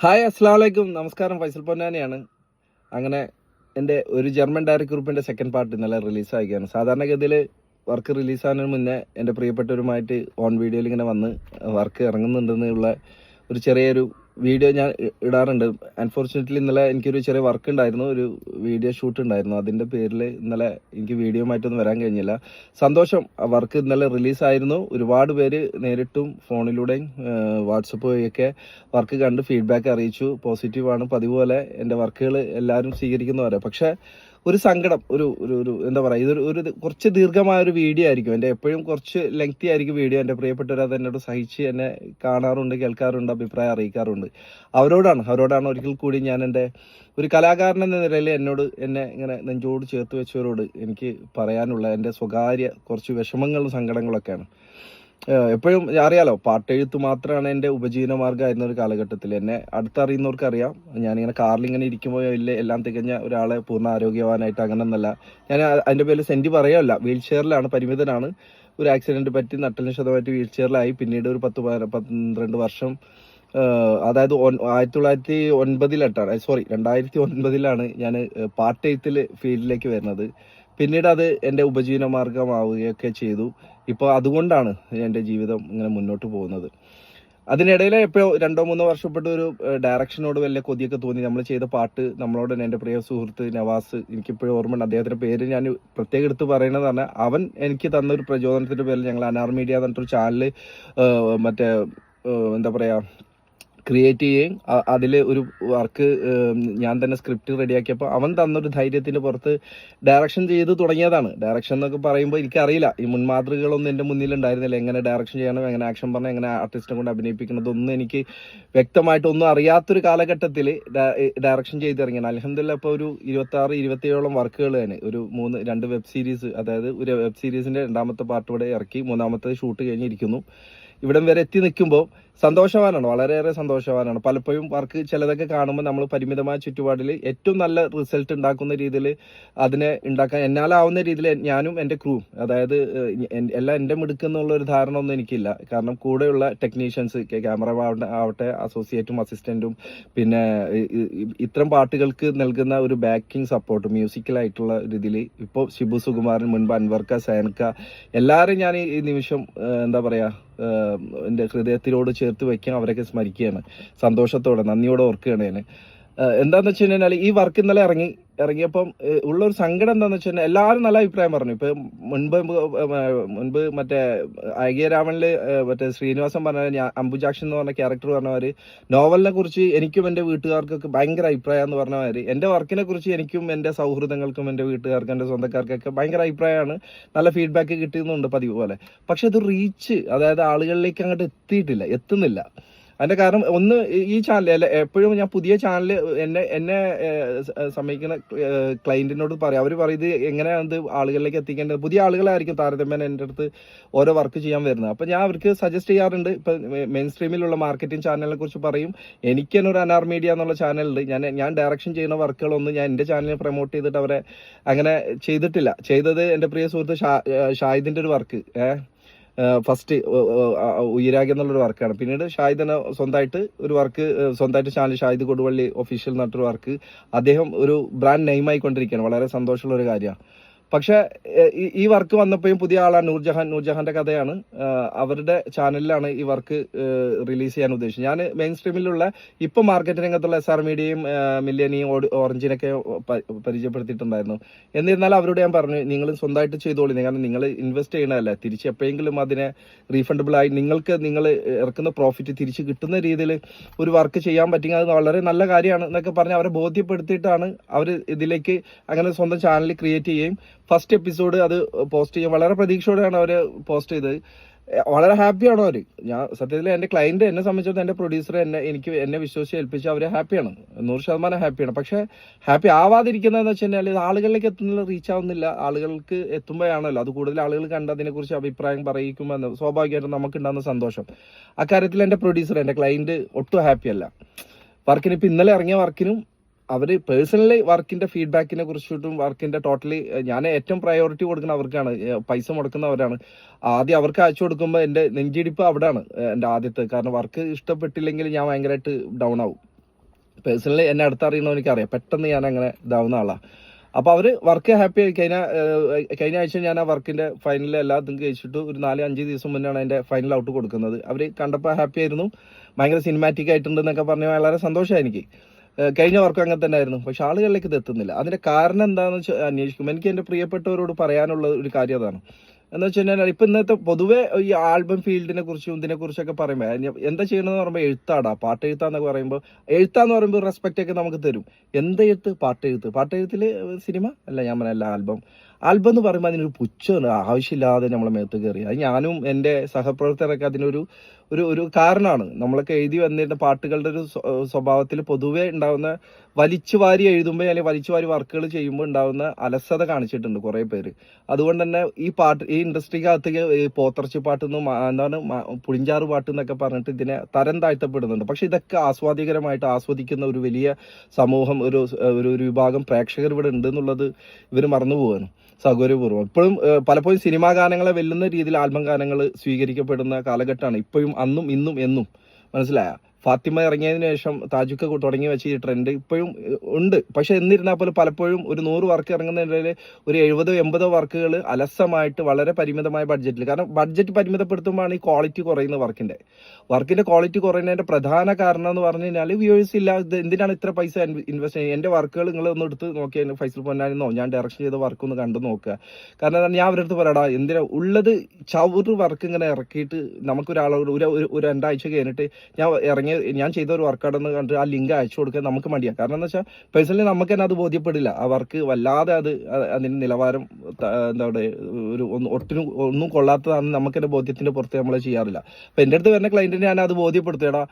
Hi അസ്സാം വലൈക്കും നമസ്കാരം ഫൈസൽ പൊന്നാനിയാണ്. അങ്ങനെ എന്റെ ഒരു ജർമ്മൻ ഡയറക്ട് ഗ്രൂപ്പിന്റെ സെക്കൻഡ് പാർട്ട് ഇന്നലെ റിലീസായിരിക്കുകയാണ് സാധാരണഗതിയിൽ വർക്ക് റിലീസാകുന്നതിന് മുന്നേ എന്റെ പ്രിയപ്പെട്ടവരുമായിട്ട് ഓൺ വീഡിയോയിൽ ഇങ്ങനെ വന്ന് വർക്ക് ഇറങ്ങുന്നുണ്ടെന്നുള്ള ഒരു ചെറിയൊരു വീഡിയോ ഞാൻ ഇടാറുണ്ട്. അൺഫോർച്ചുനേറ്റ്ലി ഇന്നലെ എനിക്കൊരു ചെറിയ വർക്ക് ഉണ്ടായിരുന്നു. ഒരു വീഡിയോ ഷൂട്ട് ഉണ്ടായിരുന്നു. അതിന്റെ പേരിൽ ഇന്നലെ എനിക്ക് വീഡിയോ വീഡിയോയുമായിട്ടൊന്നും വരാൻ കഴിഞ്ഞില്ല. സന്തോഷം. വർക്ക് ഇന്നലെ റിലീസായിരുന്നു ഒരുപാട് പേര് നേരിട്ടും ഫോണിലൂടെയും വാട്സപ്പ് വഴിയൊക്കെ വർക്ക് കണ്ട് ഫീഡ്ബാക്ക് അറിയിച്ചു. പോസിറ്റീവാണ് പതിവ് പോലെ എന്റെ വർക്കുകൾ എല്ലാവരും സ്വീകരിക്കുന്നവരെ. പക്ഷേ ഒരു സങ്കടം ഒരു ഒരു എന്താ പറയുക ഇതൊരു ഒരു കുറച്ച് ദീർഘമായ ഒരു വീഡിയോ ആയിരിക്കും. എന്റെ എപ്പോഴും കുറച്ച് ലെങ്തി ആയിരിക്കും വീഡിയോ. എന്റെ പ്രിയപ്പെട്ടവർ അത് എന്നോട് സഹിച്ച് എന്നെ കാണാറുണ്ട് കേൾക്കാറുണ്ട് അഭിപ്രായം അറിയിക്കാറുണ്ട്. അവരോടാണ് അവരോടാണ് ഒരിക്കൽ കൂടി ഞാൻ എന്റെ ഒരു കലാകാരൻ എന്ന നിലയിൽ എന്നോട് എന്നെ ഇങ്ങനെ നെഞ്ചോട് ചേർത്ത് വെച്ചവരോട് എനിക്ക് പറയാനുള്ള എന്റെ സ്വകാര്യ കുറച്ച് വിഷമങ്ങളും സങ്കടങ്ങളൊക്കെയാണ്. എപ്പോഴും അറിയാലോ പാട്ടെഴുത്ത് മാത്രമാണ് എന്റെ ഉപജീവന മാർഗമായിരുന്ന ഒരു കാലഘട്ടത്തിൽ. എന്നെ അടുത്തറിയുന്നവർക്ക് അറിയാം ഞാനിങ്ങനെ കാറിൽ ഇങ്ങനെ ഇരിക്കുമ്പോൾ ഇല്ല എല്ലാം തികഞ്ഞ ഒരാളെ പൂർണ ആരോഗ്യവാനായിട്ട് അങ്ങനെ ഒന്നല്ല ഞാൻ അതിന്റെ പേരിൽ സെന്റ് പറയാമല്ല വീൽ ചെയറിലാണ് പരിമിതനാണ്. ഒരു ആക്സിഡന്റ് പറ്റി നട്ടലിന് ശതമായിട്ട് വീൽ ചെയറിലായി പിന്നീട് ഒരു പത്ത് പന്ത്രണ്ട് വർഷം അതായത് ആയിരത്തി തൊള്ളായിരത്തി ഒൻപതിലെട്ടാണ് സോറി രണ്ടായിരത്തി ഒൻപതിലാണ് ഞാൻ പാട്ടെഴുത്തിൽ ഫീൽഡിലേക്ക് വരുന്നത്. പിന്നീട് അത് എന്റെ ഉപജീവനമാർഗമാവുകയൊക്കെ ചെയ്തു. ഇപ്പോൾ അതുകൊണ്ടാണ് എന്റെ ജീവിതം ഇങ്ങനെ മുന്നോട്ട് പോകുന്നത്. അതിനിടയിൽ എപ്പോഴോ രണ്ടോ മൂന്നോ വർഷപ്പെട്ട ഒരു ഡയറക്ഷനോട് വലിയ കൊതിയൊക്കെ തോന്നി. നമ്മൾ ചെയ്ത പാട്ട് നമ്മളോട് എന്റെ പ്രിയ സുഹൃത്ത് നവാസ് എനിക്കിപ്പോഴും ഓർമ്മയുണ്ട്. അദ്ദേഹത്തിന്റെ പേര് ഞാൻ പ്രത്യേകം എടുത്ത് പറയുന്നത് പറഞ്ഞാൽ അവൻ എനിക്ക് തന്ന ഒരു പ്രചോദനത്തിന്റെ പേരിൽ ഞങ്ങൾ അനാർ മീഡിയ എന്ന് പറഞ്ഞിട്ടൊരു ചാനൽ മറ്റേ എന്താ പറയുക ക്രിയേറ്റ് ചെയ്യുകയും അതിൽ ഒരു വർക്ക് ഞാൻ തന്നെ സ്ക്രിപ്റ്റ് റെഡിയാക്കിയപ്പോൾ അവൻ തന്നൊരു ധൈര്യത്തിന് പുറത്ത് ഡയറക്ഷൻ ചെയ്ത് തുടങ്ങിയതാണ്. ഡയറക്ഷൻ എന്നൊക്കെ പറയുമ്പോൾ എനിക്കറിയില്ല. ഈ മുൻമാതൃകകളൊന്നും എന്റെ മുന്നിൽ ഉണ്ടായിരുന്നില്ല എങ്ങനെ ഡയറക്ഷൻ ചെയ്യണം എങ്ങനെ ആക്ഷൻ പറഞ്ഞാൽ എങ്ങനെ ആർട്ടിസ്റ്റിനെ കൊണ്ട് അഭിനയിപ്പിക്കണതൊന്നും എനിക്ക് വ്യക്തമായിട്ടൊന്നും അറിയാത്തൊരു കാലഘട്ടത്തിൽ ഡയറക്ഷൻ ചെയ്തിറങ്ങിയാണ്. അലഹമില്ല ഇപ്പോൾ ഒരു ഇരുപത്തി ആറ് ഇരുപത്തിയേഴോളം വർക്കുകൾ തന്നെ. ഒരു മൂന്ന് രണ്ട് വെബ് സീരീസ് അതായത് ഒരു വെബ് സീരീസിന്റെ രണ്ടാമത്തെ പാർട്ട് ഇവിടെ ഇറക്കി മൂന്നാമത്തെ ഷൂട്ട് കഴിഞ്ഞിരിക്കുന്നു. ഇവിടം വരെ എത്തി നിൽക്കുമ്പോൾ സന്തോഷവാനാണ് വളരെയേറെ സന്തോഷവാനാണ്. പലപ്പോഴും വർക്ക് ചിലതൊക്കെ കാണുമ്പോൾ നമ്മൾ പരിമിതമായ ചുറ്റുപാടിൽ ഏറ്റവും നല്ല റിസൾട്ട് ഉണ്ടാക്കുന്ന രീതിയിൽ അതിനെ ഉണ്ടാക്കാൻ എന്നാലാവുന്ന രീതിയിൽ ഞാനും എന്റെ ക്രൂ അതായത് എല്ലാം എന്റെ മിടുക്കെന്നുള്ള ഒരു ധാരണ ഒന്നും എനിക്കില്ല. കാരണം കൂടെയുള്ള ടെക്നീഷ്യൻസ് ക്യാമറ ആവട്ടെ അസോസിയേറ്റും അസിസ്റ്റന്റും പിന്നെ ഇത്തരം പാട്ടുകൾക്ക് നൽകുന്ന ഒരു ബാക്കിംഗ് സപ്പോർട്ട് മ്യൂസിക്കലായിട്ടുള്ള രീതിയിൽ ഇപ്പോൾ ഷിബു സുകുമാരൻ മുൻപ് അൻവർക്ക സേനക്ക എല്ലാവരും ഞാൻ ഈ നിമിഷം എന്താ പറയുക എന്റെ ഹൃദയത്തിലോട് ചേർത്ത് വയ്ക്കാൻ അവരൊക്കെ സ്മരിക്കുകയാണ്. സന്തോഷത്തോടെ നന്ദിയോടെ ഓർക്കുകയാണ് ഞാൻ എന്താന്ന് വെച്ച് കഴിഞ്ഞാൽ ഈ വർക്ക് ഇന്നലെ ഇറങ്ങി ഇറങ്ങിയപ്പം ഉള്ള ഒരു സങ്കടം എന്താന്ന് വെച്ച് കഴിഞ്ഞാൽ എല്ലാവരും നല്ല അഭിപ്രായം പറഞ്ഞു. ഇപ്പൊ മുൻപ് മുൻപ് മറ്റേ ഏഹ്, മറ്റേ ശ്രീനിവാസൻ പറഞ്ഞ അംബുജാക്ഷൻ എന്ന് പറഞ്ഞ ക്യാരക്ടർ പറഞ്ഞവര് നോവലിനെ കുറിച്ച് എനിക്കും എന്റെ വീട്ടുകാർക്കൊക്കെ ഭയങ്കര അഭിപ്രായം എന്ന് പറഞ്ഞവര് എന്റെ വർക്കിനെ കുറിച്ച് എനിക്കും എന്റെ സൗഹൃദങ്ങൾക്കും എന്റെ വീട്ടുകാർക്കും എന്റെ സ്വന്തക്കാർക്കൊക്കെ ഭയങ്കര അഭിപ്രായമാണ്. നല്ല ഫീഡ്ബാക്ക് കിട്ടുന്നുണ്ട് പതിവ് പോലെ. പക്ഷെ അത് റീച്ച് അതായത് ആളുകളിലേക്ക് അങ്ങോട്ട് എത്തിയിട്ടില്ല എത്തുന്നില്ല. അതിന്റെ കാരണം ഒന്ന് ഈ- ചാനൽ അല്ല എപ്പോഴും ഞാൻ പുതിയ ചാനൽ എന്നെ എന്നെ സമീപിക്കുന്ന ക്ലയന്റിനോട് പറയാം. അവർ പറയുന്നത് എങ്ങനെയാണ് ആളുകളിലേക്ക് എത്തിക്കേണ്ടത്. പുതിയ ആളുകളായിരിക്കും താരതമ്യേന എന്റെ അടുത്ത് ഓരോ വർക്ക് ചെയ്യാൻ വരുന്നത്. അപ്പോൾ ഞാൻ അവർക്ക് സജസ്റ്റ് ചെയ്യാറുണ്ട്. ഇപ്പം മെയിൻ സ്ട്രീമിലുള്ള മാർക്കറ്റിംഗ് ചാനലിനെ കുറിച്ച് പറയും. എനിക്ക് തന്നെ ഒരു അനാർ മീഡിയ എന്നുള്ള ചാനലുണ്ട് ഞാൻ ഞാൻ ഡയറക്ഷൻ ചെയ്യുന്ന വർക്കുകളൊന്നും ഞാൻ എന്റെ ചാനലിൽ പ്രൊമോട്ട് ചെയ്തിട്ട് അവരെ അങ്ങനെ ചെയ്തിട്ടില്ല. ചെയ്തത് എന്റെ പ്രിയ സുഹൃത്ത് ഷാ ഷാഹിദിന്റെ ഒരു വർക്ക് ഏഹ് ഫസ്റ്റ് ഉയരാഗ് എന്നുള്ളൊരു വർക്കാണ്. പിന്നീട് ഷാഹിദിന് സ്വന്തമായിട്ട് ഒരു വർക്ക് സ്വന്തമായിട്ട് ചാനൽ ഷാഹിദ് കൊടുവള്ളി ഒഫീഷ്യൽ എന്നിട്ടൊരു വർക്ക്. അദ്ദേഹം ഒരു ബ്രാൻഡ് നെയിമായി കൊണ്ടിരിക്കുകയാണ് വളരെ സന്തോഷമുള്ള ഒരു കാര്യമാണ്. പക്ഷെ ഈ- വർക്ക് വന്നപ്പോഴും പുതിയ ആളാണ് നൂർജഹാൻ. നൂർജഹാന്റെ കഥയാണ്. അവരുടെ ചാനലിലാണ് ഈ വർക്ക് റിലീസ് ചെയ്യാൻ ഉദ്ദേശിച്ചത്. ഞാൻ മെയിൻ സ്ട്രീമിലുള്ള ഇപ്പം മാർക്കറ്റ് രംഗത്തുള്ള എസ് ആർ മീഡിയയും മില്യനിയും ഓറഞ്ചിനൊക്കെ പരിചയപ്പെടുത്തിയിട്ടുണ്ടായിരുന്നു. എന്നിരുന്നാലും അവരോട് ഞാൻ പറഞ്ഞു നിങ്ങൾ സ്വന്തമായിട്ട് ചെയ്തോളി. കാരണം നിങ്ങൾ ഇൻവെസ്റ്റ് ചെയ്യണതല്ല. തിരിച്ച് എപ്പോഴെങ്കിലും അതിനെ റീഫണ്ടബിൾ ആയി നിങ്ങൾക്ക് നിങ്ങൾ ഇറക്കുന്ന പ്രോഫിറ്റ് തിരിച്ച് കിട്ടുന്ന രീതിയിൽ ഒരു വർക്ക് ചെയ്യാൻ പറ്റുമെങ്കിൽ അത് വളരെ നല്ല കാര്യമാണ് എന്നൊക്കെ പറഞ്ഞ് അവരെ ബോധ്യപ്പെടുത്തിയിട്ടാണ് അവർ ഇതിലേക്ക് അങ്ങനെ സ്വന്തം ചാനൽ ക്രിയേറ്റ് ചെയ്യുകയും ഫസ്റ്റ് എപ്പിസോഡ് അത് പോസ്റ്റ് ചെയ്യും വളരെ പ്രതീക്ഷയോടെയാണ് അവർ പോസ്റ്റ് ചെയ്തത്. വളരെ ഹാപ്പിയാണ് അവർ ഞാൻ സത്യത്തിൽ എന്റെ ക്ലയന്റ് എന്നെ സംബന്ധിച്ചിടത്തോളം എന്റെ പ്രൊഡ്യൂസർ എന്നെ എനിക്ക് എന്നെ വിശ്വസിച്ച് ഏൽപ്പിച്ച് അവർ ഹാപ്പിയാണ്. നൂറ് ശതമാനം ഹാപ്പിയാണ്. പക്ഷേ ഹാപ്പി ആവാതിരിക്കുന്നതെന്ന് വെച്ച് കഴിഞ്ഞാൽ ഇത് ആളുകളിലേക്ക് എത്തുന്നില്ല റീച്ച് ആവുന്നില്ല. ആളുകൾക്ക് എത്തുമ്പോഴാണല്ലോ. അത് കൂടുതൽ ആളുകൾ കണ്ട് അതിനെക്കുറിച്ച് അഭിപ്രായം പറയിക്കുമെന്ന് സ്വാഭാവികമായിട്ടും നമുക്കുണ്ടാകുന്ന സന്തോഷം. അക്കാര്യത്തിൽ എന്റെ പ്രൊഡ്യൂസർ എന്റെ ക്ലയന്റ് ഒട്ടും ഹാപ്പിയല്ല. വർക്കിന് ഇപ്പം ഇന്നലെ ഇറങ്ങിയ വർക്കിനും അവർ പേഴ്സണലി വർക്കിന്റെ ഫീഡ്ബാക്കിനെ കുറിച്ചിട്ടും വർക്കിന്റെ ടോട്ടലി ഞാൻ ഏറ്റവും പ്രയോറിറ്റി കൊടുക്കുന്ന അവർക്കാണ്. പൈസ മുടക്കുന്നവരാണ് ആദ്യം അവർക്ക് അയച്ചു കൊടുക്കുമ്പോൾ എന്റെ നെഞ്ചിടിപ്പ് അവിടെയാണ് എന്റെ ആദ്യത്തെ. കാരണം വർക്ക് ഇഷ്ടപ്പെട്ടില്ലെങ്കിൽ ഞാൻ ഭയങ്കരമായിട്ട് ഡൗൺ ആവും. പേഴ്സണലി എന്നെ അടുത്തറിയണോ എനിക്കറിയാം. പെട്ടെന്ന് ഞാൻ അങ്ങനെ ഇതാവുന്ന ആളാണ് അപ്പോൾ അവർ വർക്ക് ഹാപ്പി ആയി. കഴിഞ്ഞ കഴിഞ്ഞ ആഴ്ച ഞാൻ ആ വർക്കിന്റെ ഫൈനൽ എല്ലാത്തും കഴിച്ചിട്ട് ഒരു നാല് അഞ്ച് ദിവസം മുന്നാണ് എന്റെ ഫൈനൽ ഔട്ട് കൊടുക്കുന്നത്. അവർ കണ്ടപ്പോൾ ഹാപ്പി ആയിരുന്നു. ഭയങ്കര സിനിമാറ്റിക് ആയിട്ടുണ്ടെന്നൊക്കെ പറഞ്ഞ് വളരെ സന്തോഷമായി എനിക്ക്. കഴിഞ്ഞ വർക്കും അങ്ങനെ തന്നെ ആയിരുന്നു പക്ഷെ ആളുകളിലേക്ക് ഇത് എത്തുന്നില്ല. അതിന്റെ കാരണം എന്താണെന്ന് വെച്ചാൽ അന്വേഷിക്കും എനിക്ക് എന്റെ പ്രിയപ്പെട്ടവരോട് പറയാനുള്ള ഒരു കാര്യം അതാണ്. എന്ന് വെച്ച് കഴിഞ്ഞാൽ ഇപ്പൊ ഇന്നത്തെ പൊതുവേ ഈ ആൽബം ഫീൽഡിനെ കുറിച്ചും ഇതിനെ കുറിച്ചൊക്കെ പറയുമ്പോൾ എന്താ ചെയ്യണമെന്ന് പറയുമ്പോൾ എഴുത്താടാ. പാട്ട് എഴുത്താന്നൊക്കെ പറയുമ്പോൾ എഴുത്താന്ന് പറയുമ്പോൾ റെസ്പെക്റ്റ് ഒക്കെ നമുക്ക് തരും. എന്ത് എഴുത്ത്? പാട്ട് എഴുത്ത്. പാട്ട് എഴുത്തിൽ സിനിമ? അല്ല ഞാൻ പറഞ്ഞ ആൽബം. ആൽബം എന്ന് പറയുമ്പോൾ അതിനൊരു പുച്ഛമാണ്. ആവശ്യമില്ലാതെ നമ്മളെ മേത്ത് കയറി അത് ഞാനും എന്റെ സഹപ്രവർത്തകരൊക്കെ അതിനൊരു ഒരു ഒരു കാരണമാണ്. നമ്മളൊക്കെ എഴുതി വന്നിരുന്ന പാട്ടുകളുടെ ഒരു സ്വഭാവത്തിൽ പൊതുവേ ഉണ്ടാവുന്ന വലിച്ചു വാരി എഴുതുമ്പോൾ അല്ലെങ്കിൽ വലിച്ചു വാരി വർക്കുകൾ ചെയ്യുമ്പോൾ ഉണ്ടാകുന്ന അലസത കാണിച്ചിട്ടുണ്ട് കുറേ പേര്. അതുകൊണ്ട് തന്നെ ഈ പാട്ട് ഈ ഇൻഡസ്ട്രിക്കകത്ത് പോത്തർച്ചി പാട്ട് എന്ന് എന്താണ് പുളിഞ്ചാറ് പാട്ട് എന്നൊക്കെ പറഞ്ഞിട്ട് ഇതിനെ തരം താഴ്ത്തപ്പെടുന്നുണ്ട്. പക്ഷെ ഇതൊക്കെ ആസ്വാദികരമായിട്ട് ആസ്വദിക്കുന്ന ഒരു വലിയ സമൂഹം ഒരു ഒരു ഒരു വിഭാഗം പ്രേക്ഷകർ ഇവിടെ ഉണ്ട് എന്നുള്ളത് ഇവർ മറന്നു പോവാണ് സൗകര്യപൂർവം. ഇപ്പോഴും പലപ്പോഴും സിനിമാ ഗാനങ്ങളെ വെല്ലുന്ന രീതിയിൽ ആൽബം ഗാനങ്ങൾ സ്വീകരിക്കപ്പെടുന്ന കാലഘട്ടമാണ് ഇപ്പോഴും അന്നും ഇന്നും എന്നും. മനസ്സിലായ? ഫാത്തിമ ഇറങ്ങിയതിനു ശേഷം താജുക്ക തുടങ്ങി വെച്ച ഈ ട്രെൻഡ് ഇപ്പോഴും ഉണ്ട്. പക്ഷെ എന്നിരുന്നാൽ പോലും പലപ്പോഴും ഒരു നൂറ് വർക്ക് ഇറങ്ങുന്നതിനിടയിൽ ഒരു എഴുപതോ എൺപതോ വർക്കുകൾ അലസമായിട്ട് വളരെ പരിമിതമായ ബഡ്ജറ്റിൽ കാരണം ബഡ്ജറ്റ് പരിമിതപ്പെടുത്തുമ്പോഴാണ് ഈ ക്വാളിറ്റി കുറയുന്ന വർക്കിന്റെ. വർക്കിന്റെ ക്വാളിറ്റി കുറയുന്നതിന്റെ പ്രധാന കാരണം എന്ന് പറഞ്ഞു കഴിഞ്ഞാൽ വ്യൂവേഴ്സ് ഇല്ല. എന്തിനാണ് ഇത്ര പൈസ ഇൻവെസ്റ്റ് ചെയ്യുന്നത്? എന്റെ വർക്കുകൾ നിങ്ങൾ ഒന്ന് എടുത്ത് നോക്കിയാൽ ഫൈസൽ പൊന്നാനിന്നോ ഞാൻ ഡയറക്ഷൻ ചെയ്ത വർക്ക് ഒന്ന് കണ്ടു നോക്കുക. കാരണം ഞാൻ അവരടുത്ത് പറയടാ എന്തിനാ ഉള്ളത് ചവറ് വർക്ക് ഇങ്ങനെ ഇറക്കിയിട്ട് നമുക്കൊരാളോട് ഒരു- ഒരു രണ്ടാഴ്ച കഴിഞ്ഞിട്ട് ഞാൻ ഇറങ്ങിയ ഞാൻ ചെയ്ത ഒരു വർക്കാണെന്ന് കണ്ടിട്ട് ആ ലിങ്ക് അയച്ചു കൊടുക്കാൻ നമുക്ക് മടിയാണ് കാരണം എന്താ വെച്ചാൽ പേഴ്സണലി നമുക്ക് തന്നെ അത് ബോധ്യപ്പെടില്ല. ആ വർക്ക് വല്ലാതെ അത് അതിന്റെ നിലവാരം എന്താ പറയുക ഒരു ഒട്ടിനും ഒന്നും കൊള്ളാത്തതാണ് നമുക്ക് തന്നെ ബോധ്യത്തിന്റെ പുറത്ത് നമ്മൾ ചെയ്യാറില്ല. അപ്പം എന്റെ അടുത്ത് വരുന്ന ക്ലയന്റിന് ഞാൻ അത് ബോധ്യപ്പെടുത്തേടാ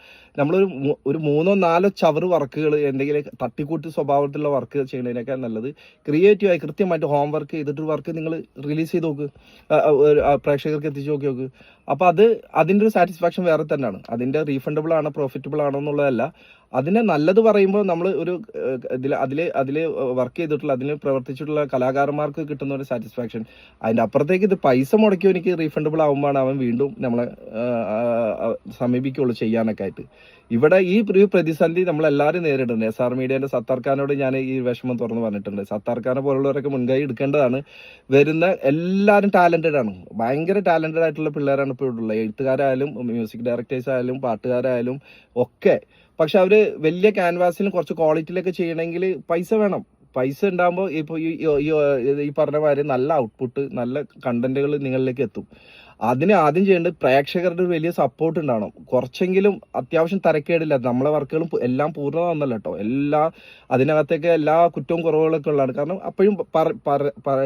നമ്മളൊരു ഒരു മൂന്നോ നാലോ ചവറ് വർക്കുകൾ എന്തെങ്കിലും തട്ടിക്കൂട്ടി സ്വഭാവത്തിലുള്ള വർക്ക് ചെയ്യുന്നതിനേക്കാൾ നല്ലത് ക്രിയേറ്റീവായി കൃത്യമായിട്ട് ഹോം വർക്ക് ചെയ്തിട്ട് വർക്ക് നിങ്ങൾ റിലീസ് ചെയ്ത് നോക്ക്. പ്രേക്ഷകർക്ക് എത്തിച്ചു നോക്കി നോക്ക്. അപ്പൊ അത് അതിന്റെ ഒരു സാറ്റിസ്ഫാക്ഷൻ വേറെ തന്നെയാണ്. അതിന്റെ റീഫണ്ടബിൾ ആണോ പ്രോഫിറ്റബിൾ ആണോ എന്നുള്ളതല്ല. അതിനെ നല്ലത് പറയുമ്പോൾ നമ്മൾ ഒരു ഇതിൽ അതിൽ അതിൽ വർക്ക് ചെയ്തിട്ടുള്ള അതിൽ പ്രവർത്തിച്ചിട്ടുള്ള കലാകാരന്മാർക്ക് കിട്ടുന്ന ഒരു സാറ്റിസ്ഫാക്ഷൻ അതിന്റെ അപ്പുറത്തേക്ക് ഇത് പൈസ മുടക്കി എനിക്ക് റീഫണ്ടബിൾ ആകുമ്പോഴാണ് അവൻ വീണ്ടും നമ്മളെ സമീപിക്കുകയുള്ളൂ ചെയ്യാനൊക്കെ ആയിട്ട്. ഇവിടെ ഈ പ്രതിസന്ധി നമ്മൾ എല്ലാവരും നേരിടുന്നുണ്ട്. എസ് ആർ മീഡിയന്റെ സത്താർ ഞാൻ ഈ വിഷമം തുറന്ന് പറഞ്ഞിട്ടുണ്ട്. സത്താർ പോലുള്ളവരൊക്കെ മുൻകൈ എടുക്കേണ്ടതാണ്. വരുന്ന എല്ലാവരും ടാലന്റഡ് ആണ്. ഭയങ്കര ടാലന്റഡ് ആയിട്ടുള്ള പിള്ളേരാണ് ഇപ്പോൾ ഉള്ളത്. എഴുത്തുകാരായാലും മ്യൂസിക് ഡയറക്ടേഴ്സ് ആയാലും പാട്ടുകാരായാലും ഒക്കെ. പക്ഷെ അവർ വലിയ ക്യാൻവാസിലും കുറച്ച് ക്വാളിറ്റിയിലൊക്കെ ചെയ്യണമെങ്കിൽ പൈസ വേണം. പൈസ ഉണ്ടാകുമ്പോൾ ഇപ്പോൾ ഈ ഈ- പറഞ്ഞ മാതിരി നല്ല ഔട്ട്പുട്ട് നല്ല കണ്ടന്റുകൾ നിങ്ങളിലേക്ക് എത്തും. അതിന് ആദ്യം ചെയ്യേണ്ടത് പ്രേക്ഷകരുടെ ഒരു വലിയ സപ്പോർട്ട് ഉണ്ടാവണം. കുറച്ചെങ്കിലും അത്യാവശ്യം തരക്കേടില്ല. നമ്മളെ വർക്കുകളും എല്ലാം പൂർണമാണെന്നല്ല കേട്ടോ എല്ലാ അതിനകത്തേക്ക് എല്ലാ കുറ്റവും കുറവുകളൊക്കെ ഉള്ളതാണ്. കാരണം അപ്പോഴും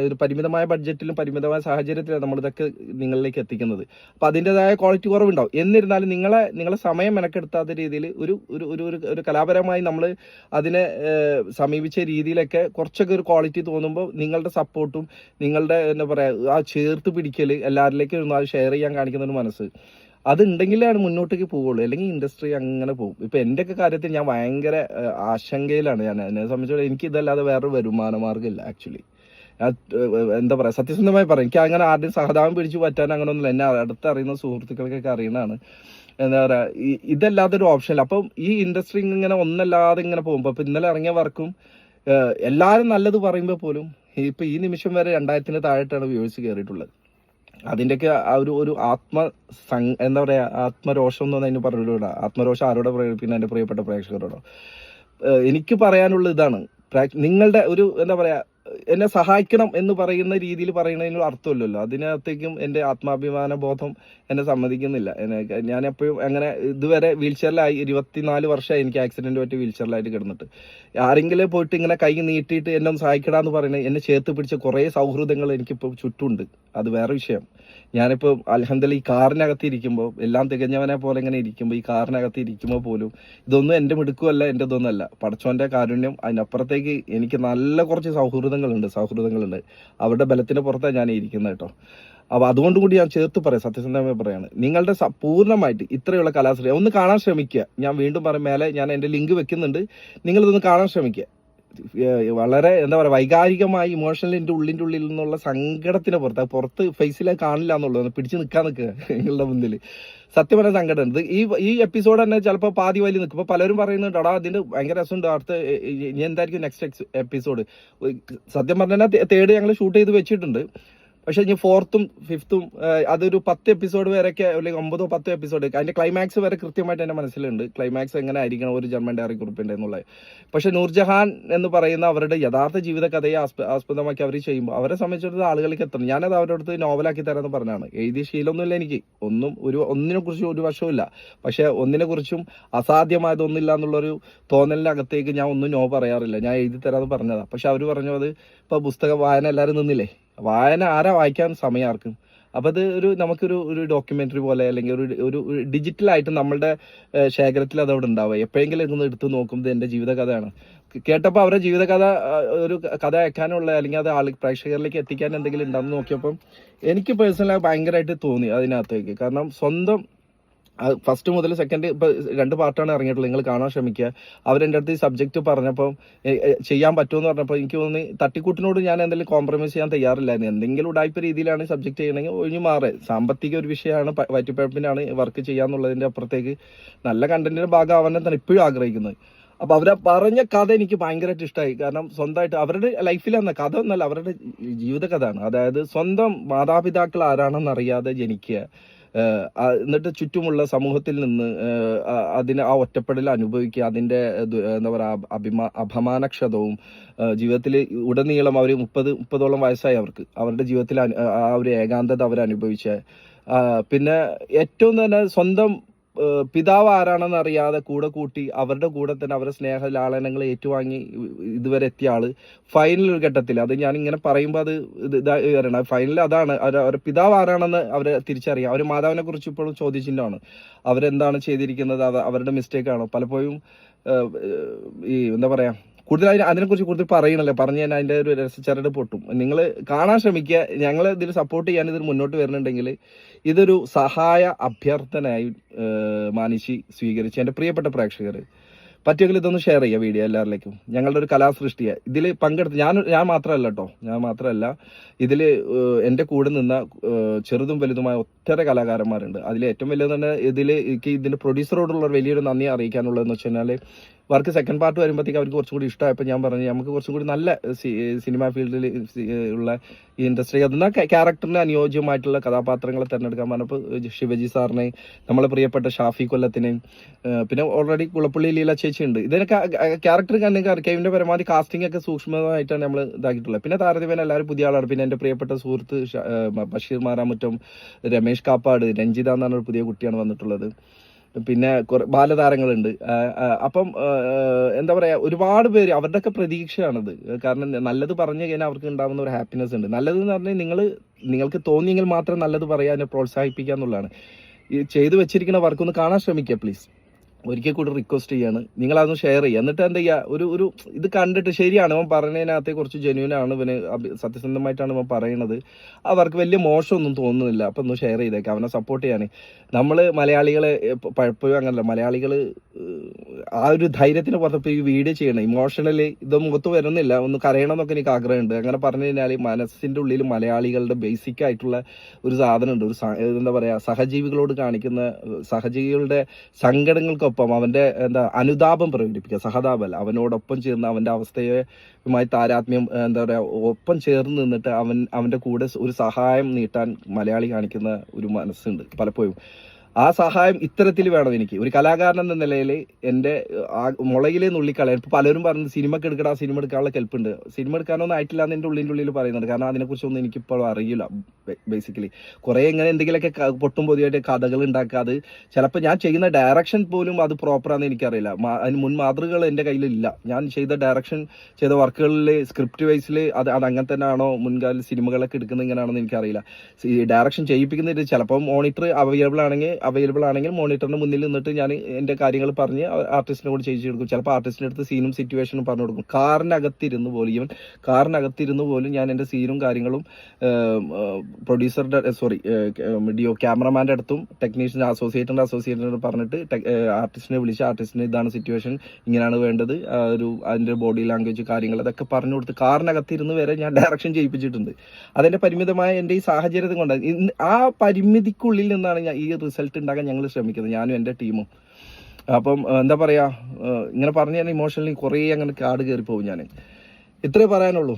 ഒരു പരിമിതമായ ബഡ്ജറ്റിലും പരിമിതമായ സാഹചര്യത്തിലാണ് നമ്മളിതൊക്കെ നിങ്ങളിലേക്ക് എത്തിക്കുന്നത്. അപ്പോൾ അതിന്റെതായ ക്വാളിറ്റി കുറവുണ്ടാവും. എന്നിരുന്നാലും നിങ്ങളെ നിങ്ങളെ സമയം മെനക്കെടുത്താത്ത രീതിയിൽ ഒരു ഒരു ഒരു ഒരു- കലാപരമായി നമ്മൾ അതിനെ സമീപിച്ച രീതിയിലൊക്കെ കുറച്ചൊക്കെ ഒരു ക്വാളിറ്റി തോന്നുമ്പോൾ നിങ്ങളുടെ സപ്പോർട്ടും നിങ്ങളുടെ എന്താ പറയുക ആ ചേർത്ത് പിടിക്കൽ എല്ലാവരിലേക്കും അത് ഷെയർ ചെയ്യാൻ കാണിക്കുന്ന ഒരു മനസ്സ്. അതുണ്ടെങ്കിലാണ് മുന്നോട്ടേക്ക് പോവുള്ളൂ. അല്ലെങ്കിൽ ഇൻഡസ്ട്രി അങ്ങനെ പോകും ഇപ്പൊ എന്റെ ഒക്കെ കാര്യത്തിൽ ഞാൻ ഭയങ്കര ആശങ്കയിലാണ്. ഞാൻ എന്നെ സംബന്ധിച്ചോളം എനിക്ക് ഇതല്ലാതെ വേറൊരു വരുമാന മാർഗമില്ല ആക്ച്വലി എന്താ പറയാ സത്യസന്ധമായി പറയാം. എനിക്ക് അങ്ങനെ ആരുടെയും സഹതാപം പിടിച്ചു പറ്റാൻ അങ്ങനെ ഒന്നുമില്ല. എന്നെ അടുത്തറിയുന്ന സുഹൃത്തുക്കൾക്കൊക്കെ അറിയണതാണ്. എന്താ പറയാ ഈ- ഇതല്ലാതെ ഒരു ഓപ്ഷൻ ഇല്ല. അപ്പം ഈ ഇൻഡസ്ട്രി ഇങ്ങനെ ഒന്നല്ലാതെ ഇങ്ങനെ പോകുമ്പോൾ അപ്പം ഇന്നലെ ഇറങ്ങിയ വർക്കും എല്ലാവരും നല്ലത് പറയുമ്പോൾ പോലും ഇപ്പൊ ഈ നിമിഷം വരെ രണ്ടായിരത്തിന് താഴെട്ടാണ് വ്യൂവേഴ്സ് കയറിയിട്ടുള്ളത് അതിന്റെയൊക്കെ ആ ഒരു ഒരു ആത്മ എന്താ പറയാ ആത്മരോഷം എന്ന് അതിന് പറഞ്ഞുകൂടാ ആത്മരോഷം ആരോടെ പ്രകടിപ്പിക്കുന്ന എന്റെ പ്രിയപ്പെട്ട പ്രേക്ഷകരോടോ. എനിക്ക് പറയാനുള്ള ഇതാണ് നിങ്ങളുടെ ഒരു എന്താ പറയാ എന്നെ സഹായിക്കണം എന്ന് പറയുന്ന രീതിയിൽ പറയുന്നതിന് അർത്ഥമില്ലല്ലോ. അതിനകത്തേക്കും എന്റെ ആത്മാഭിമാന ബോധം എന്നെ സമ്മതിക്കുന്നില്ല. ഞാൻ എപ്പോഴും അങ്ങനെ ഇതുവരെ വീൽ ചെയറിലായി ഇരുപത്തിനാല് വർഷമായി എനിക്ക് ആക്സിഡന്റ് പറ്റി വീൽ ചെയറിലായിട്ട് കിടന്നിട്ട്. ആരെങ്കിലും പോയിട്ട് ഇങ്ങനെ കൈ നീട്ടിയിട്ട് എന്നെ ഒന്ന് സഹായിക്കടാന്ന് പറയുന്നത് എന്നെ ചേർത്ത് പിടിച്ച കുറേ സൗഹൃദങ്ങൾ എനിക്കിപ്പോൾ ചുറ്റുമുണ്ട്. അത് വേറെ വിഷയം. ഞാനിപ്പോൾ അലഹന്തല ഈ കാറിനകത്ത് ഇരിക്കുമ്പോൾ എല്ലാം തികഞ്ഞവനെ പോലെ ഇങ്ങനെ ഇരിക്കുമ്പോൾ ഈ കാറിനകത്ത് ഇരിക്കുമ്പോൾ പോലും ഇതൊന്നും എന്റെ മിടുക്കുമല്ല എന്റെ ഇതൊന്നുമല്ല പടച്ചോന്റെ കാരുണ്യം അതിനപ്പുറത്തേക്ക് എനിക്ക് നല്ല കുറച്ച് സൗഹൃദങ്ങളുണ്ട് സൗഹൃദങ്ങളുണ്ട്. അവരുടെ ബലത്തിന് പുറത്താണ് ഞാൻ ഇരിക്കുന്നത് കേട്ടോ. അപ്പോൾ അതുകൊണ്ട് കൂടി ഞാൻ ചേർത്ത് പറയാം സത്യസന്ധമായി പറയാണ് നിങ്ങളുടെ പൂർണമായിട്ട് ഇത്രയുള്ള കലാശ്രയം ഒന്ന് കാണാൻ ശ്രമിക്കുക. ഞാൻ വീണ്ടും പറയും മേലെ ഞാൻ എന്റെ ലിങ്ക് വെക്കുന്നുണ്ട്. നിങ്ങളിതൊന്ന് കാണാൻ ശ്രമിക്കുക. വളരെ എന്താ പറയുക വൈകാരികമായി ഇമോഷണൽ എന്റെ ഉള്ളിന്റെ ഉള്ളിൽ നിന്നുള്ള സങ്കടത്തിന് പുറത്ത് പുറത്ത് ഫേസിലെ കാണില്ല എന്നുള്ളത് പിടിച്ച് നിൽക്കാൻ നിൽക്കുക നിങ്ങളുടെ മുന്നിൽ. സത്യം പറഞ്ഞ സങ്കടം ഇത് ഈ ഈ എപ്പിസോഡ് തന്നെ ചിലപ്പോൾ പാതി വലി നിൽക്കും. ഇപ്പോൾ പലരും പറയുന്നുണ്ട് എടാ അതിന്റെ ഭയങ്കര രസമുണ്ട്. അടുത്ത ഇനി എന്തായിരിക്കും നെക്സ്റ്റ് എപ്പിസോഡ് സത്യം പറഞ്ഞാൽ തേർഡ് ഞങ്ങൾ ഷൂട്ട് ചെയ്ത് വെച്ചിട്ടുണ്ട്. പക്ഷെ ഇനി ഫോർത്തും ഫിഫ്ത്തും അതൊരു പത്ത് എപ്പിസോഡ് വരെയൊക്കെ അല്ലെങ്കിൽ ഒമ്പതോ പത്തോ എപ്പിസോഡ് അതിന്റെ ക്ലൈമാക്സ് വരെ കൃത്യമായിട്ട് എന്റെ മനസ്സിലുണ്ട്. ക്ലൈമാക്സ് എങ്ങനെ ആയിരിക്കണം ഒരു ജർമ്മൻ ഡയറി കുറിപ്പിന്റെ എന്നുള്ളത്. പക്ഷേ നൂർജഹാൻ എന്ന് പറയുന്ന അവരുടെ യഥാർത്ഥ ജീവിത കഥയെ ആസ്പ- ആസ്പദമാക്കി അവർ ചെയ്യുമ്പോൾ അവരെ സംബന്ധിച്ചിടത്തോളം ആളുകൾക്ക് എത്തണം ഞാനത് അവരുടെ അടുത്ത് നോവലാക്കി തരാമെന്ന് പറഞ്ഞാണ് എഴുതിയ ശീലമൊന്നുമില്ല എനിക്ക്. ഒന്നും ഒരു ഒന്നിനെ കുറിച്ചും ഒരു വശമില്ല പക്ഷെ ഒന്നിനെ കുറിച്ചും അസാധ്യമായതൊന്നുമില്ല എന്നുള്ളൊരു തോന്നലിനകത്തേക്ക് ഞാൻ ഒന്നും നോ പറയാറില്ല. ഞാൻ എഴുതി തരാമെന്ന് പറഞ്ഞതാണ് പക്ഷെ അവർ പറഞ്ഞത് അത് ഇപ്പൊ പുസ്തക വായന എല്ലാവരും നിന്നില്ലേ? വായന ആരാ വായിക്കാൻ സമയം ആർക്കും? അപ്പോൾ അത് ഒരു നമുക്കൊരു ഒരു ഡോക്യുമെന്ററി പോലെ അല്ലെങ്കിൽ ഒരു ഒരു ഡിജിറ്റലായിട്ട് നമ്മളുടെ ശേഖരത്തിൽ അതവിടെ ഉണ്ടാവുക. എപ്പോഴെങ്കിലും ഇതൊന്ന് എടുത്ത് നോക്കുമ്പോൾ എന്റെ ജീവിതകഥയാണ്. കേട്ടപ്പോൾ അവരുടെ ജീവിതകഥ ഒരു കഥ അയക്കാനുള്ള അല്ലെങ്കിൽ അത് ആൾ പ്രേക്ഷകരിലേക്ക് എത്തിക്കാൻ എന്തെങ്കിലും ഉണ്ടെന്ന് നോക്കിയപ്പം എനിക്ക് പേഴ്സണലായി ഭയങ്കരമായിട്ട് തോന്നി അതിനകത്തേക്ക്. കാരണം സ്വന്തം ഫസ്റ്റ് മുതൽ സെക്കൻഡ് ഇപ്പൊ രണ്ട് പാർട്ടാണ് ഇറങ്ങിയിട്ടുള്ളത്. നിങ്ങൾ കാണാൻ ശ്രമിക്കുക. അവരെന്റെ അടുത്ത് ഈ സബ്ജക്റ്റ് പറഞ്ഞപ്പോൾ ചെയ്യാൻ പറ്റുമെന്ന് പറഞ്ഞപ്പോൾ എനിക്ക് തോന്നി തട്ടിക്കൂട്ടിനോട് ഞാൻ എന്തെങ്കിലും കോംപ്രമൈസ് ചെയ്യാൻ തയ്യാറില്ലായിരുന്നു. എന്തെങ്കിലും ഉടായ്പ രീതിയിലാണ് സബ്ജക്ട് ചെയ്യണമെങ്കിൽ ഒഴിഞ്ഞു മാറേ. സാമ്പത്തിക ഒരു വിഷയമാണ് വയറ്റിപ്പഴപ്പിനാണ് വർക്ക് ചെയ്യാന്നുള്ളതിന്റെ അപ്പുറത്തേക്ക് നല്ല കണ്ടന്റിന്റെ ഭാഗമാവാൻ തന്നെ ഇപ്പോഴും ആഗ്രഹിക്കുന്നത്. അപ്പൊ അവരെ പറഞ്ഞ കഥ എനിക്ക് ഭയങ്കരമായിട്ട് ഇഷ്ടമായി കാരണം സ്വന്തമായിട്ട് അവരുടെ ലൈഫിലാണ് കഥ ഒന്നല്ല അവരുടെ ജീവിത കഥയാണ്. അതായത് സ്വന്തം മാതാപിതാക്കൾ ആരാണെന്ന് അറിയാതെ ജനിക്കുക. എന്നിട്ട് ചുറ്റുമുള്ള സമൂഹത്തിൽ നിന്ന് അതിന് ആ- ഒറ്റപ്പെടൽ അനുഭവിക്കുക അതിന്റെ എന്താ പറയുക അഭിമാ അപമാനക്ഷതവും ജീവിതത്തിൽ ഉടനീളം അവർ മുപ്പത് മുപ്പതോളം വയസ്സായി അവർക്ക്. അവരുടെ ജീവിതത്തിൽ ആ ഒരു ഏകാന്തത അവർ അനുഭവിച്ച പിന്നെ ഏറ്റവും തന്നെ സ്വന്തം പിതാവ് ആരാണെന്ന് അറിയാതെ കൂടെ കൂട്ടി അവരുടെ കൂടെ തന്നെ അവരുടെ സ്നേഹ ലാളനങ്ങൾ ഏറ്റുവാങ്ങി ഇതുവരെ എത്തിയ ആൾ ഫൈനൽ ഘട്ടത്തിൽ അത് ഞാൻ ഇങ്ങനെ പറയുമ്പോൾ അത് ഇതായി വരണം ഫൈനൽ അതാണ്. അവരെ അവരുടെ പിതാവ് ആരാണെന്ന് അവരെ തിരിച്ചറിയാം. അവർ മാതാവിനെ കുറിച്ച് ഇപ്പോഴും ചോദ്യചിഹ്നമാണ് അവരെന്താണ് ചെയ്തിരിക്കുന്നത്? അവരുടെ മിസ്റ്റേക്ക് ആണോ? പലപ്പോഴും ഈ എന്താ പറയാ കൂടുതൽ അതിനെ അതിനെക്കുറിച്ച് കൂടുതൽ പറയണല്ലേ. പറഞ്ഞു ഞാൻ അതിന്റെ ഒരു രസച്ചരട് പൊട്ടും. നിങ്ങൾ കാണാൻ ശ്രമിക്കുക. ഞങ്ങൾ ഇതിൽ സപ്പോർട്ട് ചെയ്യാൻ ഇതിൽ മുന്നോട്ട് വരുന്നുണ്ടെങ്കിൽ ഇതൊരു സഹായ അഭ്യർത്ഥനയായി മാനിച്ച് സ്വീകരിച്ച്. എന്റെ പ്രിയപ്പെട്ട പ്രേക്ഷകർ പറ്റുമെങ്കിൽ ഇതൊന്ന് ഷെയർ ചെയ്യുക വീഡിയോ എല്ലാവരിലേക്കും ഞങ്ങളുടെ ഒരു കലാസൃഷ്ടിയെ. ഇതിൽ പങ്കെടുത്ത് ഞാൻ ഞാൻ മാത്രമല്ല കേട്ടോ ഞാൻ മാത്രമല്ല ഇതിൽ എന്റെ കൂടെ നിന്ന ചെറുതും വലുതുമായ ഒത്തിരി കലാകാരന്മാരുണ്ട്. അതിൽ ഏറ്റവും വലിയ തന്നെ ഇതിൽ എനിക്ക് ഇതിന്റെ പ്രൊഡ്യൂസറോടുള്ള വലിയൊരു നന്ദി അറിയിക്കാനുള്ളതെന്ന് വെച്ച് കഴിഞ്ഞാൽ വർക്ക് സെക്കൻഡ് പാർട്ട് വരുമ്പോഴത്തേക്ക് അവർക്ക് കുറച്ചും കൂടി ഇഷ്ടമായപ്പോൾ ഞാൻ പറഞ്ഞു നമുക്ക് കുറച്ചും കൂടി നല്ല സിനിമ ഫീൽഡിൽ ഉള്ള ഈ ഇൻഡസ്ട്രി അതിന് ക്യാരക്ടറിന് അനുയോജ്യമായിട്ടുള്ള കഥാപാത്രങ്ങളെ തിരഞ്ഞെടുക്കാൻ പറഞ്ഞപ്പോൾ ശിവജി സാറിനെ നമ്മളെ പ്രിയപ്പെട്ട ഷാഫി കൊല്ലത്തിനെയും പിന്നെ ഓൾറെഡി കുളപ്പള്ളി ലീല ചേച്ചി ഉണ്ട്. ഇതിനൊക്കെ ക്യാരക്ടർ കണ്ടെങ്കിൽ കെവിന്റെ പരമാവധി കാസ്റ്റിംഗ് ഒക്കെ സൂക്ഷ്മമായിട്ടാണ് നമ്മൾ ഇതാക്കിയിട്ടുള്ളത്. പിന്നെ താരതമ്യേന എല്ലാവരും പുതിയ ആളാണ്. പിന്നെ എന്റെ പ്രിയപ്പെട്ട സുഹൃത്ത് ബഷീർ മാരാമുറ്റം രമേഷ് കാപ്പാട് രഞ്ജിത എന്ന് പറഞ്ഞ ഒരു പുതിയ കുട്ടിയാണ് വന്നിട്ടുള്ളത്. പിന്നെ ബാലതാരങ്ങളുണ്ട്. അപ്പം എന്താ പറയുക ഒരുപാട് പേര് അവരുടെയൊക്കെ പ്രതീക്ഷയാണത്. കാരണം നല്ലത് പറഞ്ഞു കഴിഞ്ഞാൽ അവർക്ക് ഉണ്ടാകുന്ന ഒരു ഹാപ്പിനെസ് ഉണ്ട്. നല്ലത് എന്ന് പറഞ്ഞാൽ നിങ്ങൾ നിങ്ങൾക്ക് തോന്നിയെങ്കിൽ മാത്രം നല്ലത് പറയാൻ അതിനെ പ്രോത്സാഹിപ്പിക്കുക എന്നുള്ളതാണ് ഈ ചെയ്തു വെച്ചിരിക്കുന്ന വർക്കൊന്ന് കാണാൻ ശ്രമിക്കുക പ്ലീസ് ഒരിക്കൽ കൂടി റിക്വസ്റ്റ് ചെയ്യാണ്. നിങ്ങൾ അതൊന്ന് ഷെയർ ചെയ്യുക എന്നിട്ട് എന്താ ചെയ്യുക ഒരു ഒരു ഇത് കണ്ടിട്ട് ശരിയാണ്. അവൻ പറഞ്ഞതിനകത്തെ കുറച്ച് ജെന്യൂൻ ആണ് ഇവന് സത്യസന്ധമായിട്ടാണ് ഇവൻ പറയുന്നത് അവർക്ക് വലിയ മോശമൊന്നും തോന്നുന്നില്ല. അപ്പം ഒന്ന് ഷെയർ ചെയ്തേക്കാം. അവനെ സപ്പോർട്ട് ചെയ്യാൻ നമ്മൾ മലയാളികളെ പഴപ്പോ അങ്ങനല്ല. മലയാളികൾ ആ ഒരു ധൈര്യത്തിന് പുറത്തപ്പോൾ ഈ വീഡിയോ ചെയ്യണം. ഇമോഷണലി ഇത് മുഖത്ത് വരുന്നില്ല. ഒന്ന് കരയണമെന്നൊക്കെ എനിക്ക് ആഗ്രഹമുണ്ട്. അങ്ങനെ പറഞ്ഞു കഴിഞ്ഞാൽ മനസ്സിന്റെ ഉള്ളിൽ മലയാളികളുടെ ബേസിക് ആയിട്ടുള്ള ഒരു സാധനമുണ്ട്. ഒരു എന്താ പറയുക സഹജീവികളോട് കാണിക്കുന്ന സഹജീവികളുടെ സങ്കടങ്ങൾക്കൊപ്പം അവന്റെ എന്താ അനുതാപം പ്രകടിപ്പിക്കുക. സഹതാപല്ല. അവനോടൊപ്പം ചേർന്ന് അവന്റെ അവസ്ഥയുമായി താരാത്മ്യം എന്താ പറയുക ഒപ്പം ചേർന്ന് നിന്നിട്ട് അവൻ അവന്റെ കൂടെ ഒരു സഹായം നീട്ടാൻ മലയാളി കാണിക്കുന്ന ഒരു മനസ്സുണ്ട് പലപ്പോഴും. ആ സഹായം ഇത്തരത്തിൽ വേണം എനിക്ക്. ഒരു കലാകാരൻ എന്ന നിലയിൽ എന്റെ ആ മുളയിലെ നുള്ളിക്കളയാൻ ഇപ്പോൾ പലരും പറഞ്ഞു സിനിമക്ക് എടുക്കടാ സിനിമ എടുക്കാനുള്ള കെൽപ്പുണ്ട്. സിനിമ എടുക്കാനൊന്നും ആയിട്ടില്ല എന്ന് എന്റെ ഉള്ളിന്റെ ഉള്ളിൽ പറയുന്നുണ്ട്. കാരണം അതിനെക്കുറിച്ചൊന്നും എനിക്കിപ്പോൾ അറിയില്ല ബേസിക്കലി കുറേ ഇങ്ങനെ എന്തെങ്കിലുമൊക്കെ പൊട്ടും പൊതുവായിട്ട് കഥകൾ ഉണ്ടാക്കുക അത് ചിലപ്പോൾ ഞാൻ ചെയ്യുന്ന ഡയറക്ഷൻ പോലും അത് പ്രോപ്പറാന്ന് എനിക്കറിയില്ല. അതിന് മുൻ മാതൃകകൾ എന്റെ കയ്യിലില്ല. ഞാൻ ചെയ്ത ഡയറക്ഷൻ ചെയ്ത വർക്കുകളിൽ സ്ക്രിപ്റ്റ് വൈസിൽ അത് അത് അങ്ങനെ തന്നെ ആണോ മുൻകാല സിനിമകളൊക്കെ എടുക്കുന്നത് ഇങ്ങനെയാണെന്ന് എനിക്കറിയില്ല. ഡയറക്ഷൻ ചെയ്യിപ്പിക്കുന്നത് ചിലപ്പോൾ മോണിറ്റർ അവൈലബിൾ ആണെങ്കിൽ അവൈലബിൾ ആണെങ്കിൽ മോണിറ്ററിന് മുന്നിൽ നിന്നിട്ട് ഞാൻ എന്റെ കാര്യങ്ങൾ പറഞ്ഞ് ആർട്ടിസ്റ്റിനെ കൂടി ചെയ്യിച്ചു കൊടുക്കും ചിലപ്പോൾ ആർട്ടിസ്റ്റിന്റെ അടുത്ത് സീനും സിറ്റുവേഷനും പറഞ്ഞു കൊടുക്കും. കാറിനകത്തിരുന്ന് പോലും ഈവൻ കാറിനകത്തിരുന്ന് പോലും ഞാൻ എന്റെ സീനും കാര്യങ്ങളും പ്രൊഡ്യൂസറുടെ സോറി ഡിയോ ക്യാമറമാന്റെ അടുത്തും ടെക്നീഷ്യൻ അസോസിയേറ്റിന്റെ അസോസിയേറ്റിനോട് പറഞ്ഞിട്ട് ആർട്ടിസ്റ്റിനെ വിളിച്ച് ആർട്ടിസ്റ്റിന് ഇതാണ് സിറ്റുവേഷൻ ഇങ്ങനെയാണ് വേണ്ടത്. ഒരു അതിന്റെ ബോഡി ലാംഗ്വേജ് കാര്യങ്ങൾ അതൊക്കെ പറഞ്ഞു കൊടുത്ത് കാറിനകത്തിരുന്ന് വരെ ഞാൻ ഡയറക്ഷൻ ചെയ്യിപ്പിച്ചിട്ടുണ്ട്. അതിന്റെ പരിമിതമായ എന്റെ ഈ സാഹചര്യത്തിൽ കൊണ്ട് ആ പരിമിതിക്കുള്ളിൽ നിന്നാണ് ഞാൻ ഈ റിസൾട്ട് ഉണ്ടാക്കാൻ ഞങ്ങൾ ശ്രമിക്കുന്നത് ഞാനും എന്റെ ടീമും അപ്പം എന്താ പറയുക ഇങ്ങനെ പറഞ്ഞു തന്നെ ഇമോഷണലി കുറേ അങ്ങനെ കാട് കയറിപ്പോവും ഞാൻ ഇത്രേ പറയാനുള്ളൂ.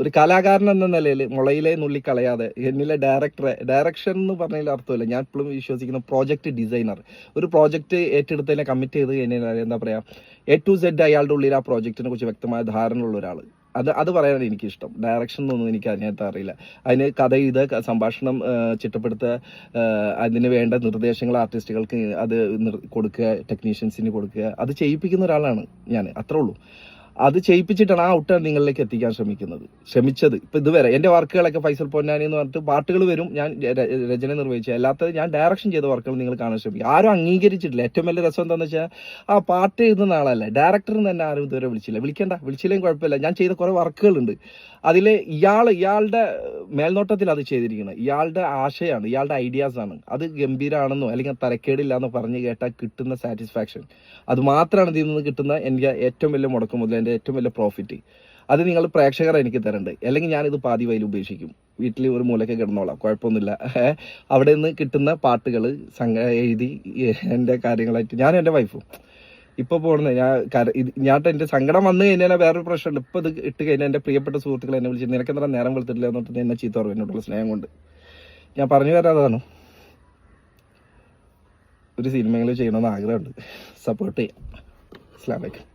ഒരു കലാകാരൻ എന്ന നിലയിൽ മുളയിലെ നുള്ളി കളയാതെ എന്നിലെ ഡയറക്ടറെ ഡയറക്ഷൻ എന്ന് പറഞ്ഞതിൽ അർത്ഥമില്ല. ഞാൻ ഇപ്പോഴും വിശ്വസിക്കുന്ന പ്രോജക്റ്റ് ഡിസൈനർ ഒരു പ്രോജക്റ്റ് ഏറ്റെടുത്തതിനെ കമ്മിറ്റ് ചെയ്ത് കഴിഞ്ഞാൽ എന്താ പറയുക എ ടു സെഡ് അയാളുടെ ഉള്ളിൽ ആ പ്രോജക്റ്റിനെ കുറിച്ച് വ്യക്തമായ ധാരണ ഉള്ള ഒരാൾ അത് അത് പറയാനാണ് എനിക്കിഷ്ടം. ഡയറക്ഷൻ എന്നൊന്നും എനിക്ക് അതിനകത്ത് അറിയില്ല. അതിന് കഥ ഇത് സംഭാഷണം ചിട്ടപ്പെടുത്തുക അതിന് വേണ്ട നിർദ്ദേശങ്ങൾ ആർട്ടിസ്റ്റുകൾക്ക് അത് കൊടുക്കുക ടെക്നീഷ്യൻസിന് കൊടുക്കുക അത് ചെയ്യിപ്പിക്കുന്ന ഒരാളാണ് ഞാൻ അത്രേ ഉള്ളൂ. അത് ചെയ്യിപ്പിച്ചിട്ടാണ് ആ ഔട്ട് നിങ്ങളിലേക്ക് എത്തിക്കാൻ ശ്രമിക്കുന്നത്. ശ്രമിച്ചത്. ഇപ്പം ഇതുവരെ എന്റെ വർക്കുകളൊക്കെ ഫൈസൽ പൊന്നാനി എന്ന് പറഞ്ഞിട്ട് പാട്ടുകൾ വരും. ഞാൻ രചന നിർവഹിച്ചു. അല്ലാത്തത് ഞാൻ ഡയറക്ഷൻ ചെയ്ത വർക്കുകൾ നിങ്ങൾ കാണാൻ ശ്രമിക്കും. ആരും അംഗീകരിച്ചിട്ടില്ല. ഏറ്റവും വലിയ രസം എന്താണെന്ന് വെച്ചാൽ ആ പാട്ട് എഴുതുന്ന ആളല്ലേ. ഡയറക്ടറിന് തന്നെ ആരും ഇതുവരെ വിളിച്ചില്ല. വിളിക്കണ്ട. വിളിച്ചില്ലെങ്കിൽ കുഴപ്പമില്ല. ഞാൻ ചെയ്ത കുറേ വർക്കുകളുണ്ട്. അതിൽ ഇയാൾ ഇയാളുടെ മേൽനോട്ടത്തിൽ അത് ചെയ്തിരിക്കുന്നത്. ഇയാളുടെ ആശയമാണ് ഇയാളുടെ ഐഡിയാസ് ആണ്. അത് ഗംഭീരമാണെന്നോ അല്ലെങ്കിൽ തരക്കേടില്ലാന്നോ പറഞ്ഞ് കേട്ടാൽ കിട്ടുന്ന സാറ്റിസ്ഫാക്ഷൻ അത് മാത്രമാണ് ഇതിൽ നിന്ന് കിട്ടുന്ന എനിക്ക് ഏറ്റവും വലിയ മുടക്കം മുതൽ എന്റെ ഏറ്റവും വലിയ പ്രോഫിറ്റ് അത് നിങ്ങൾ പ്രേക്ഷകർ എനിക്ക് തരണ്ട്. അല്ലെങ്കിൽ ഞാനിത് പാതി വയലിൽ ഉപേക്ഷിക്കും. വീട്ടിൽ ഒരു മൂലയ്ക്ക് കിടന്നോളാം. കുഴപ്പമൊന്നുമില്ല. അവിടെ നിന്ന് കിട്ടുന്ന പാട്ടുകൾ സംഘ എഴുതി എന്റെ കാര്യങ്ങളായിട്ട്. ഞാനും എന്റെ വൈഫും ഇപ്പോൾ പോകുന്നത് ഞാൻ ഞാൻ എന്റെ സങ്കടം വന്നു കഴിഞ്ഞാൽ വേറൊരു പ്രശ്നമുണ്ട്. ഇപ്പോൾ ഇത് ഇട്ട് കഴിഞ്ഞാൽ എന്റെ പ്രിയപ്പെട്ട സുഹൃത്തുക്കൾ എന്നെ വിളിച്ച് നിനക്ക് എന്താ നേരം വെളുത്തിട്ടില്ല എന്നിട്ട് എന്നെ ചീത്ത പറയും. എന്നോടുള്ള സ്നേഹം കൊണ്ട്. ഞാൻ പറഞ്ഞു വരാതാണ് ഒരു സിനിമയിൽ ചെയ്യണമെന്ന് ആഗ്രഹമുണ്ട്. സപ്പോർട്ട് ചെയ്യാം. അസ്ലാം വലൈക്കും